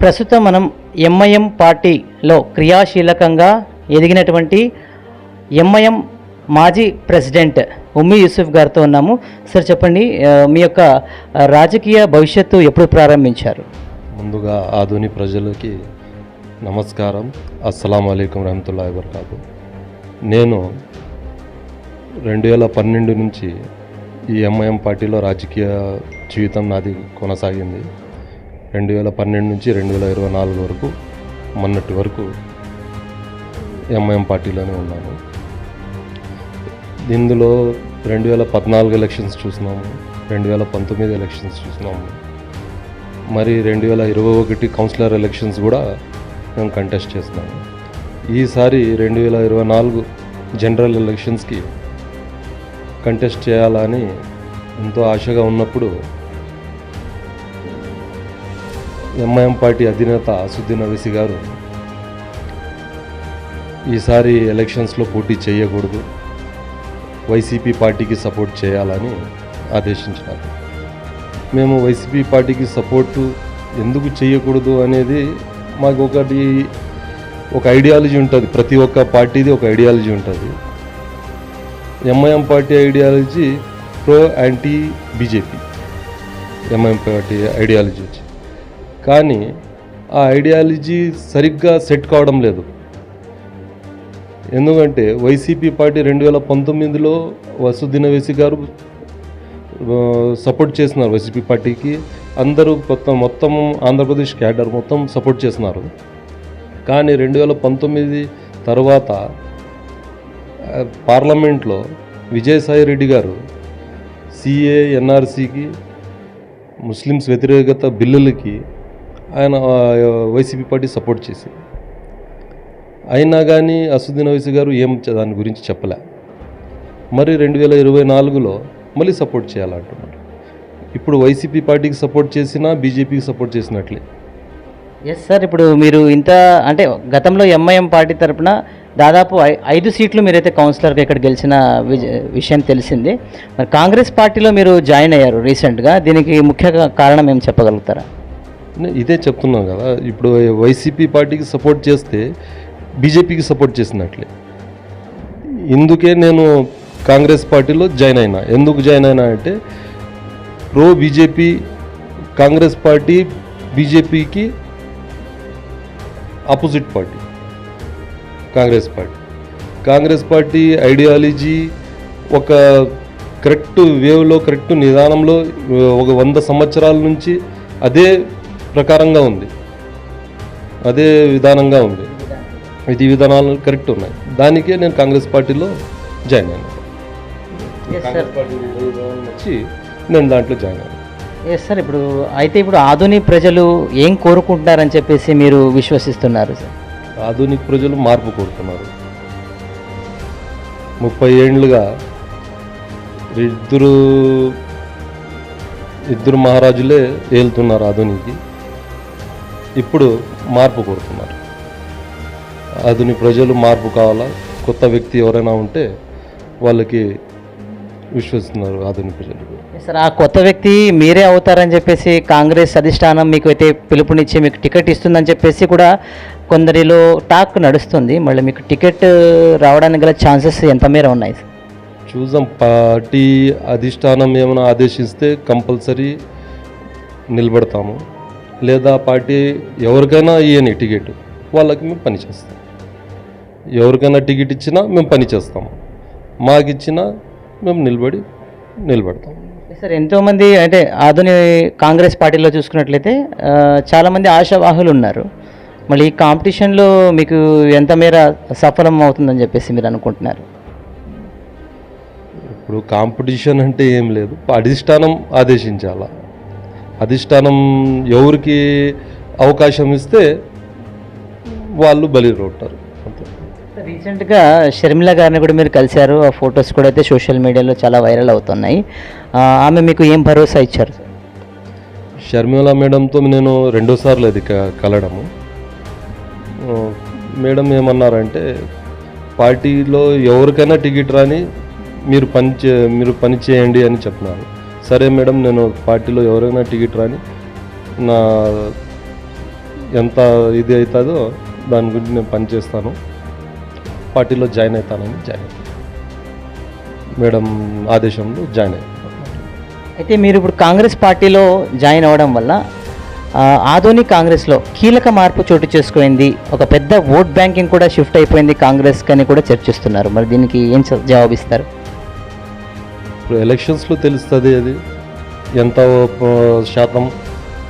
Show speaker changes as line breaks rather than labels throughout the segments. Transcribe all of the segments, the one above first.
ప్రస్తుతం మనం ఎంఐఎం పార్టీలో క్రియాశీలకంగా ఎదిగినటువంటి ఎంఐఎం మాజీ ప్రెసిడెంట్ ఉమ్మి యూసుఫ్ గారితో ఉన్నాము. సార్ చెప్పండి మీ యొక్క రాజకీయ భవిష్యత్తు ఎప్పుడు ప్రారంభించారు?
ముందుగా ఆధుని ప్రజలకి నమస్కారం. అస్సలం అయికం రహమతుల్లా వరకాదు నేను రెండు వేల పన్నెండు నుంచి ఈ ఎంఐఎం పార్టీలో రాజకీయ జీవితం నాది కొనసాగింది. రెండు వేల పన్నెండు నుంచి రెండు వేల ఇరవై నాలుగు వరకు మొన్నటి వరకు ఎంఐఎం పార్టీలోనే ఉన్నాను ఇందులో రెండు వేల పద్నాలుగు ఎలక్షన్స్ చూసినాము రెండు వేల పంతొమ్మిది ఎలక్షన్స్ చూసినాము. మరి రెండు వేల ఇరవై ఒకటి కౌన్సిలర్ ఎలక్షన్స్ కూడా మేము కంటెస్ట్ చేస్తున్నాము ఈసారి రెండు వేల ఇరవై నాలుగు జనరల్ ఎలక్షన్స్కి కంటెస్ట్ చేయాలని ఎంతో ఆశగా ఉన్నప్పుడు ఎంఐఎం పార్టీ అధినేత అసుద్దీన్ అవిసి గారు ఈసారి ఎలక్షన్స్లో పోటీ చేయకూడదు. వైసీపీ పార్టీకి సపోర్ట్ చేయాలని ఆదేశించినారు. మేము వైసీపీ పార్టీకి సపోర్టు ఎందుకు చేయకూడదు అనేది మాకు ఒకటి ఒక ఐడియాలజీ ఉంటుంది. ప్రతి ఒక్క పార్టీది ఒక ఐడియాలజీ ఉంటుంది. MIM party ideology pro anti BJP MIM party ideology వచ్చి కానీ ఆ ఐడియాలజీ సరిగ్గా సెట్ కావడం లేదు. ఎందుకంటే వైసీపీ పార్టీ రెండు వేల పంతొమ్మిదిలో వసుదిన వేసి గారు సపోర్ట్ చేస్తున్నారు వైసీపీ పార్టీకి. అందరూ మొత్తం మొత్తం ఆంధ్రప్రదేశ్ క్యాడర్ మొత్తం సపోర్ట్ చేస్తున్నారు కానీ రెండు వేల పంతొమ్మిది తర్వాత పార్లమెంట్లో విజయసాయి రెడ్డి గారు సిఏ ఎన్ఆర్సీకి ముస్లిమ్స్ వ్యతిరేకత బిల్లులకి ఆయన వైసీపీ పార్టీ సపోర్ట్ చేసి. అయినా కానీ అసుద్దీన్ ఓవైసీ గారు ఏం దాని గురించి చెప్పలే. మరి రెండు వేల ఇరవై నాలుగులో మళ్ళీ సపోర్ట్ చేయాలంటున్నాడు. ఇప్పుడు వైసీపీ పార్టీకి సపోర్ట్ చేసినా బీజేపీకి సపోర్ట్ చేసినట్లే.
ఎస్ సార్ ఇప్పుడు మీరు ఇంత అంటే గతంలో ఎంఐఎం పార్టీ తరఫున దాదాపు ఐదు సీట్లు మీరైతే కౌన్సిలర్గా ఇక్కడ గెలిచిన విషయం తెలిసింది. మరి కాంగ్రెస్ పార్టీలో మీరు జాయిన్ అయ్యారు రీసెంట్గా. దీనికి ముఖ్య కారణం ఏం చెప్పగలుగుతారా?
ఇదే చెప్తున్నాను కదా. ఇప్పుడు వైసీపీ పార్టీకి సపోర్ట్ చేస్తే బీజేపీకి సపోర్ట్ చేసినట్లే. ఇందుకే నేను కాంగ్రెస్ పార్టీలో జాయిన్ అయినా. ఎందుకు జాయిన్ అయినా అంటే ప్రో బీజేపీ కాంగ్రెస్ పార్టీ బీజేపీకి opposite party. Congress party. Congress party ideology ఒక కరెక్ట్ వేవ్లో కరెక్ట్ నిదానంలో ఒక వంద సంవత్సరాల నుంచి అదే ప్రకారంగా ఉంది. అదే విధానంగా ఉంది. విధి విధానాలు కరెక్ట్ ఉన్నాయి. దానికే నేను కాంగ్రెస్ పార్టీలో జాయిన్ విధానం వచ్చి నేను దాంట్లో జాయిన్ అయ్యాను.
ఎస్ సార్ ఇప్పుడు అయితే ఇప్పుడు ఆధునిక ప్రజలు ఏం కోరుకుంటున్నారని చెప్పేసి మీరు విశ్వసిస్తున్నారు సార్
ఆధునిక ప్రజలు మార్పు కోరుతున్నారు. ముప్పై ఏండ్లుగా ఇద్దరు ఇద్దరు మహారాజులే ఏలుతున్నారు ఆధునికి. ఇప్పుడు మార్పు కోరుతున్నారు. ఆధునిక ప్రజలు మార్పు కావాలా? కొత్త వ్యక్తి ఎవరైనా ఉంటే వాళ్ళకి విశ్వసిస్తున్నారు ఆధునిక ప్రజలు.
సార్ ఆ కొత్త వ్యక్తి మీరే అవుతారని చెప్పేసి కాంగ్రెస్ అధిష్టానం మీకు అయితే పిలుపునిచ్చి మీకు టికెట్ ఇస్తుందని చెప్పేసి కూడా కొందరిలో టాక్ నడుస్తుంది. మళ్ళీ మీకు టికెట్ రావడానికి గల ఛాన్సెస్ ఎంత మేర ఉన్నాయి సార్
చూద్దాం. పార్టీ అధిష్టానం ఏమైనా ఆదేశిస్తే కంపల్సరీ నిలబడతాము. లేదా పార్టీ ఎవరికైనా ఇయ్యని టికెట్ వాళ్ళకి మేము పని చేస్తాం. ఎవరికైనా టికెట్ ఇచ్చినా మేము పని చేస్తాము. మాకు ఇచ్చినా మేము నిలబడి నిలబడతాం.
సార్ ఎంతోమంది అంటే ఆధునిక కాంగ్రెస్ పార్టీలో చూసుకున్నట్లయితే చాలామంది ఆశావాహులు ఉన్నారు. మళ్ళీ ఈ కాంపిటీషన్లో మీకు ఎంత మేర సఫలం అవుతుందని చెప్పేసి మీరు అనుకుంటున్నారు?
ఇప్పుడు కాంపిటీషన్ అంటే ఏం లేదు. అధిష్టానం ఆదేశించాల? అధిష్టానం ఎవరికి అవకాశం ఇస్తే వాళ్ళు బలి ఉంటారు
రీసెంట్గా షర్మిల గారిని కూడా మీరు కలిశారు. ఆ ఫొటోస్ కూడా అయితే సోషల్ మీడియాలో చాలా వైరల్ అవుతున్నాయి. ఆమె మీకు ఏం భరోసా ఇచ్చారు?
షర్మిల మేడంతో నేను రెండోసార్లు అది క- కలడము. మేడం ఏమన్నారంటే పార్టీలో ఎవరికైనా టికెట్ రాని మీరు పని చే మీరు పని చేయండి అని చెప్పినారు. సరే మేడం నేను పార్టీలో ఎవరైనా టికెట్ రాని నా ఎంత ఇది అవుతుందో దాని గురించి నేను పనిచేస్తాను పార్టీలో జాయిన్ అవుతానని జాయిన్ అవుతాను. మేడం ఆదేశంలో జాయిన్ అయ్యాను
అయితే మీరు ఇప్పుడు కాంగ్రెస్ పార్టీలో జాయిన్ అవ్వడం వల్ల ఆధోని ఆధునిక కాంగ్రెస్లో కీలక మార్పు చోటు చేసుకుంది. ఒక పెద్ద ఓట్ బ్యాంకింగ్ కూడా షిఫ్ట్ అయిపోయింది కాంగ్రెస్కి అని కూడా చర్చిస్తున్నారు. మరి దీనికి ఏం జవాబిస్తారు?
ఇప్పుడు ఎలక్షన్స్లో తెలుస్తుంది అది. ఎంత శాతం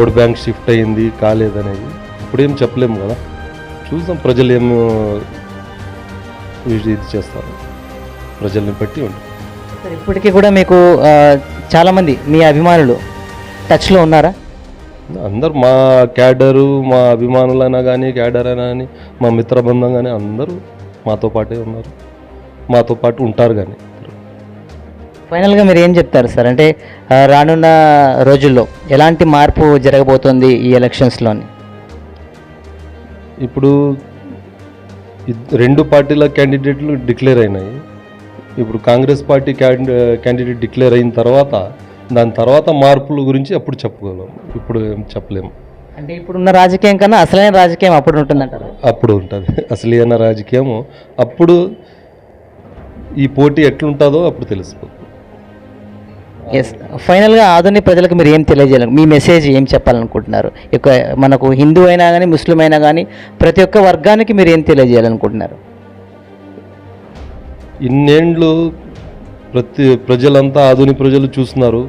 ఓట్ బ్యాంక్ షిఫ్ట్ అయ్యింది కాలేదనేది. ఇప్పుడేం చెప్పలేము కదా. చూద్దాం ప్రజలు ఏం ఇది చేస్తారు. ప్రజల్ని బట్టి ఉంటుంది.
ఇప్పటికీ కూడా మీకు చాలామంది మీ అభిమానులు టచ్లో ఉన్నారా?
అందరు మా క్యాడరు మా అభిమానులైనా కానీ క్యాడర్ అయినా కానీ మా మిత్రబృందం కానీ అందరూ మాతో పాటే ఉన్నారు. మాతో పాటు ఉంటారు కానీ
ఫైనల్గా మీరు ఏం చెప్తారు సార్? అంటే రానున్న రోజుల్లో ఎలాంటి మార్పు జరగబోతోంది ఈ ఎలక్షన్స్లోని?
ఇప్పుడు రెండు పార్టీల క్యాండిడేట్లు డిక్లేర్ అయినాయి. ఇప్పుడు కాంగ్రెస్ పార్టీ క్యాండి క్యాండిడేట్ డిక్లేర్ అయిన తర్వాత దాని తర్వాత మార్పుల గురించి అప్పుడు చెప్పుకోలేము ఇప్పుడు ఏం చెప్పలేము
అంటే ఇప్పుడున్న రాజకీయం కన్నా అసలైన రాజకీయం అప్పుడు ఉంటుందంటారు?
అప్పుడు ఉంటుంది. అసలు రాజకీయము అప్పుడు ఈ పోటీ ఎట్లుంటుందో అప్పుడు తెలిసిపోతుంది.
ఎస్ ఫైనల్గా ఆధునిక ప్రజలకు మీరు ఏం తెలియజేయాలి? మీ మెసేజ్ ఏం చెప్పాలనుకుంటున్నారు? ఇక మనకు హిందూ అయినా కానీ ముస్లిం అయినా కానీ ప్రతి ఒక్క వర్గానికి మీరు ఏం తెలియజేయాలనుకుంటున్నారు?
ఇన్నేండ్లు ప్రతి ప్రజలంతా ఆధునిక ప్రజలు చూస్తున్నారు.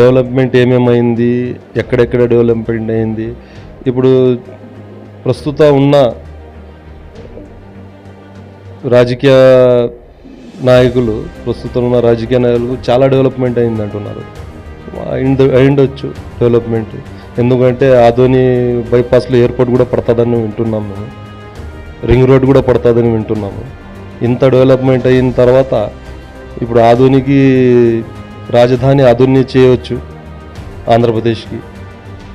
డెవలప్మెంట్ ఏమేమైంది? ఎక్కడెక్కడ డెవలప్మెంట్ అయింది? ఇప్పుడు ప్రస్తుత ఉన్న రాజకీయ నాయకులు ప్రస్తుతం ఉన్న రాజకీయ నాయకులు చాలా డెవలప్మెంట్ అయింది అంటున్నారు. అయింద- అయిండొచ్చు డెవలప్మెంట్ ఎందుకంటే ఆధోని బైపాస్లో ఎయిర్పోర్ట్ కూడా పడుతుందని వింటున్నాం మేము రింగ్ రోడ్ కూడా పడుతుందని వింటున్నాము. ఇంత డెవలప్మెంట్ అయిన తర్వాత ఇప్పుడు ఆధునికి రాజధాని ఆధుని చేయవచ్చు ఆంధ్రప్రదేశ్కి.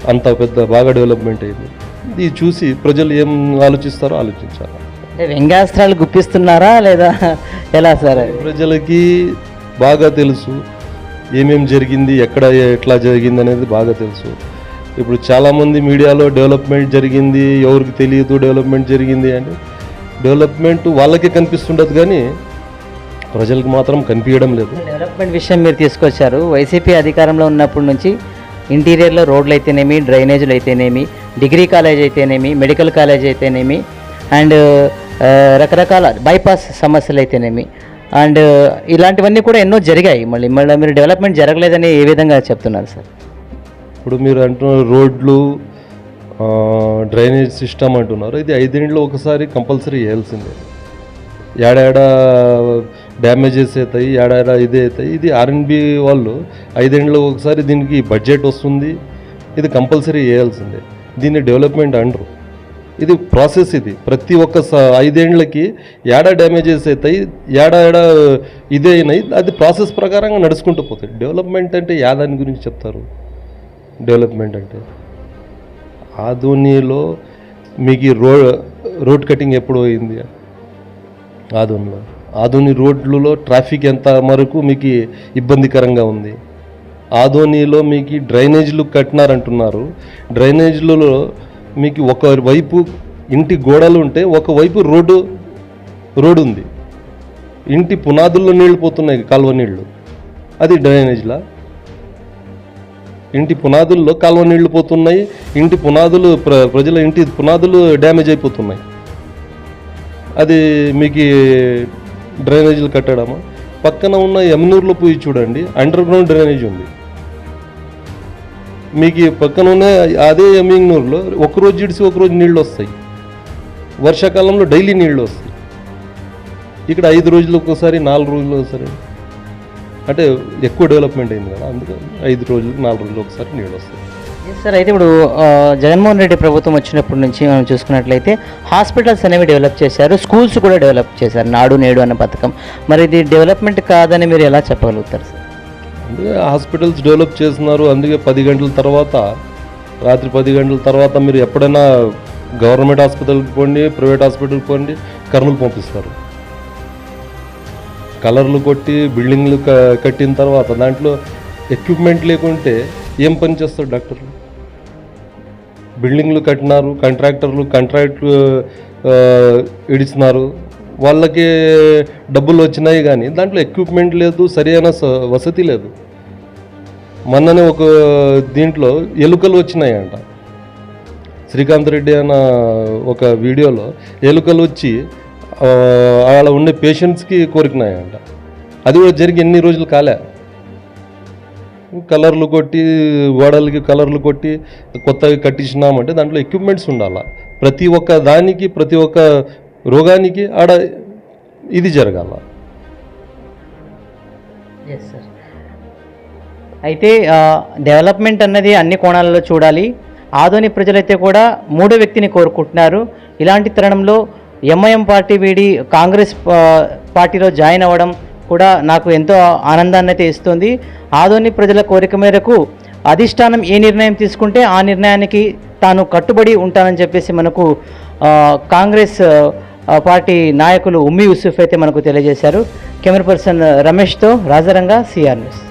అంత పెద్ద బాగా డెవలప్మెంట్ అయింది. ఇది చూసి ప్రజలు ఏం ఆలోచిస్తారో ఆలోచించాలి.
అంటే వ్యంగ్యాస్త్రాలు గుప్పిస్తున్నారా లేదా ఎలా సార్?
ప్రజలకి బాగా తెలుసు ఏమేం జరిగింది ఎక్కడ ఎట్లా జరిగింది అనేది బాగా తెలుసు. ఇప్పుడు చాలామంది మీడియాలో డెవలప్మెంట్ జరిగింది ఎవరికి తెలియదు డెవలప్మెంట్ జరిగింది అని. డెవలప్మెంట్ వాళ్ళకే కనిపిస్తుండదు కానీ ప్రజలకు మాత్రం కనిపించడం లేదు.
డెవలప్మెంట్ విషయం మీరు తీసుకొచ్చారు. వైసీపీ అధికారంలో ఉన్నప్పటి నుంచి ఇంటీరియర్లో రోడ్లు అయితేనేమి డ్రైనేజీలు అయితేనేమి డిగ్రీ కాలేజ్ అయితేనేమి మెడికల్ కాలేజ్ అయితేనేమి అండ్ రకరకాల బైపాస్ సమస్యలు అయితేనేమి అండ్ ఇలాంటివన్నీ కూడా ఎన్నో జరిగాయి. మళ్ళీ మళ్ళీ మీరు డెవలప్మెంట్ జరగలేదని ఏ విధంగా చెప్తున్నారు సార్?
ఇప్పుడు మీరు అంటున్న రోడ్లు డ్రైనేజ్ సిస్టమ్ అంటున్నారు. ఇది ఐదేండ్లో ఒకసారి కంపల్సరీ వేయాల్సిందే ఏడాడ డ్యామేజెస్ అవుతాయి ఏడాడ ఇదే అవుతాయి ఇది ఆర్ఎన్బి వాళ్ళు ఐదేండ్లో ఒకసారి దీనికి బడ్జెట్ వస్తుంది. ఇది కంపల్సరీ వేయాల్సిందే దీన్ని డెవలప్మెంట్ అంటారు. ఇది ప్రాసెస్ ఇది. ప్రతి ఒక్క స- ఐదేండ్లకి ఏడా డ్యామేజెస్ అవుతాయి ఏడా ఏడా ఇదే అయినాయి అది ప్రాసెస్ ప్రకారంగా నడుచుకుంటూ పోతాయి. డెవలప్మెంట్ అంటే యాదాని గురించి చెప్తారు? డెవలప్మెంట్ అంటే? ఆధోనిలో మీకు రో రోడ్ కటింగ్ ఎప్పుడు అయింది ఆధోనిలో. ఆధోని రోడ్లలో ట్రాఫిక్ ఎంత వరకు మీకు ఇబ్బందికరంగా ఉంది? ఆధోనిలో మీకు డ్రైనేజీలు కట్టినారంటున్నారు. డ్రైనేజీలలో మీకు ఒక వైపు ఇంటి గోడలు ఉంటే ఒకవైపు రోడ్డు రోడ్డు ఉంది ఇంటి పునాదుల్లో నీళ్ళు పోతున్నాయి కాలువ నీళ్ళు. అది డ్రైనేజ్లా. ఇంటి పునాదుల్లో కాలువ నీళ్ళు పోతున్నాయి ఇంటి పునాదులు ప్ర ప్రజల ఇంటి పునాదులు డ్యామేజ్ అయిపోతున్నాయి. అది మీకు డ్రైనేజీలు కట్టడమా? పక్కన ఉన్న యమునూరులో పోయి చూడండి అండర్ గ్రౌండ్ డ్రైనేజ్ ఉంది. మీకు ఈ పక్కన ఉన్న అదే ఎమ్మింగ్నూరులో ఒకరోజు ఇడిసి ఒకరోజు నీళ్ళు వస్తాయి. వర్షాకాలంలో డైలీ నీళ్ళు వస్తాయి. ఇక్కడ ఐదు రోజులు ఒకసారి నాలుగు రోజులు ఒకసారి. అంటే ఎక్కువ డెవలప్మెంట్ అయింది కదా అందుకని ఐదు రోజులు నాలుగు రోజులు ఒకసారి నీళ్ళు వస్తాయి.
సార్ అయితే ఇప్పుడు జగన్మోహన్ రెడ్డి ప్రభుత్వం వచ్చినప్పటి నుంచి మనం చూసుకున్నట్లయితే హాస్పిటల్స్ అనేవి డెవలప్ చేశారు స్కూల్స్ కూడా డెవలప్ చేశారు నాడు నేడు అనే పథకం. మరి ఇది డెవలప్మెంట్ కాదని మీరు ఎలా చెప్పగలుగుతారు సార్
అందుకే హాస్పిటల్స్ డెవలప్ చేస్తున్నారు. అందుకే పది గంటల తర్వాత రాత్రి పది గంటల తర్వాత మీరు ఎప్పుడైనా గవర్నమెంట్ హాస్పిటల్కి పోండి ప్రైవేట్ హాస్పిటల్కి పోండి కర్నూలు పంపిస్తారు. కలర్లు కొట్టి బిల్డింగ్లు కట్టిన తర్వాత దాంట్లో ఎక్విప్మెంట్ లేకుంటే ఏం పని చేస్తారు డాక్టర్లు? బిల్డింగ్లు కట్టినారు కాంట్రాక్టర్లు కాంట్రాక్ట్లు ఇడిచినారు. వాళ్ళకి డబ్బులు వచ్చినాయి కానీ దాంట్లో ఎక్విప్మెంట్ లేదు సరైన స- వసతి లేదు. మొన్ననే ఒక దీంట్లో ఎలుకలు వచ్చినాయంట. శ్రీకాంత్ రెడ్డి అన్న ఒక వీడియోలో ఎలుకలు వచ్చి అలా ఉండే పేషెంట్స్కి కోరికినాయంట. అది కూడా జరిగి ఎన్ని రోజులు కాలే. కలర్లు కొట్టి గోడలకి కలర్లు కొట్టి కొత్తవి కట్టించినామంటే దాంట్లో ఎక్విప్మెంట్స్ ఉండాలి. ప్రతి ఒక్క దానికి ప్రతి ఒక్క రోగానికి ఆడ ఇది జరగాల.
ఎస్ సార్ అయితే డెవలప్మెంట్ అన్నది అన్ని కోణాలలో చూడాలి. ఆధునిక ప్రజలైతే కూడా మూడో వ్యక్తిని కోరుకుంటున్నారు. ఇలాంటి తరుణంలో ఎంఐఎం పార్టీ వీడి కాంగ్రెస్ పార్టీలో జాయిన్ అవ్వడం కూడా నాకు ఎంతో ఆనందాన్ని అయితే ఇస్తుంది. ఆధునిక ప్రజల కోరిక మేరకు అధిష్టానం ఏ నిర్ణయం తీసుకుంటే ఆ నిర్ణయానికి తాను కట్టుబడి ఉంటానని చెప్పేసి మనకు కాంగ్రెస్ పార్టీ నాయకులు ఉమ్మి యూసుఫ్ అయితే మనకు తెలియజేశారు. కెమెరా పర్సన్ రమేష్తో రాజరంగా సిఆర్ న్యూస్